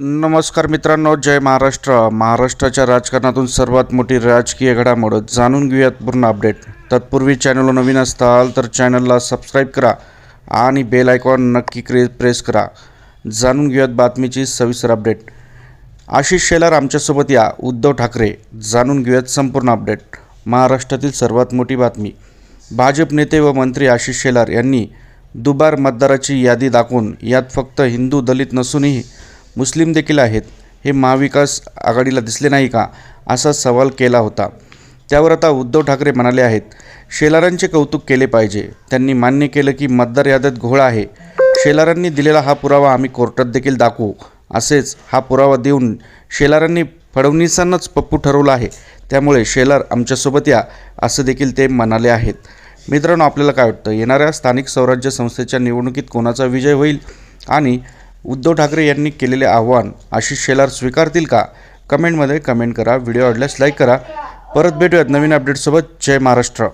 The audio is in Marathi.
नमस्कार मित्रांनो जय महाराष्ट्र. महाराष्ट्राच्या राजकारणातून सर्वात मोठी राजकीय घडामोड जाणून घेऊयात पूर्ण अपडेट. तत्पूर्वी चॅनलला नवीन असताल तर चॅनलला सबस्क्राईब करा आणि बेल आयकॉन नक्की क्रे प्रेस करा. जाणून घेऊयात बातमीची सविस्तर अपडेट आशिष शेलार आमच्यासोबत या. उद्धव ठाकरे जाणून घेऊयात संपूर्ण अपडेट महाराष्ट्रातील सर्वात मोठी बातमी. भाजप नेते व मंत्री आशिष शेलार यांनी दुबार मतदाराची यादी दाखवून यात फक्त हिंदू दलित नसूनही मुस्लिम देखील आहेत. हे महाविकास आघाडीला दिसले नाही का? असा सवाल केला होता. त्यावर आता उद्धव ठाकरे म्हणाले आहेत शेलारांचे कौतुक केले पाहिजे. त्यांनी मान्य केलं की मतदार यादीत घोळ आहे. शेलारांनी दिलेला हा पुरावा आम्ही कोर्टात देखील दाखवू. असेच हा पुरावा देऊन शेलारांनी फडणवीसांनाच पप्पू ठरवलं आहे. त्यामुळे शेलार आमच्यासोबत या असं देखील ते म्हणाले आहेत. मित्रांनो आपल्याला काय वाटतं? येणाऱ्या स्थानिक स्वराज्य संस्थेच्या निवडणुकीत कोणाचा विजय होईल? आणि उद्धव ठाकरे यांनी केलेले आव्हान आशिष शेलार स्वीकारतील का? कमेंटमध्ये कमेंट करा. व्हिडिओ आवडल्यास लाईक करा. परत भेटूयात नवीन अपडेटसोबत जय महाराष्ट्र.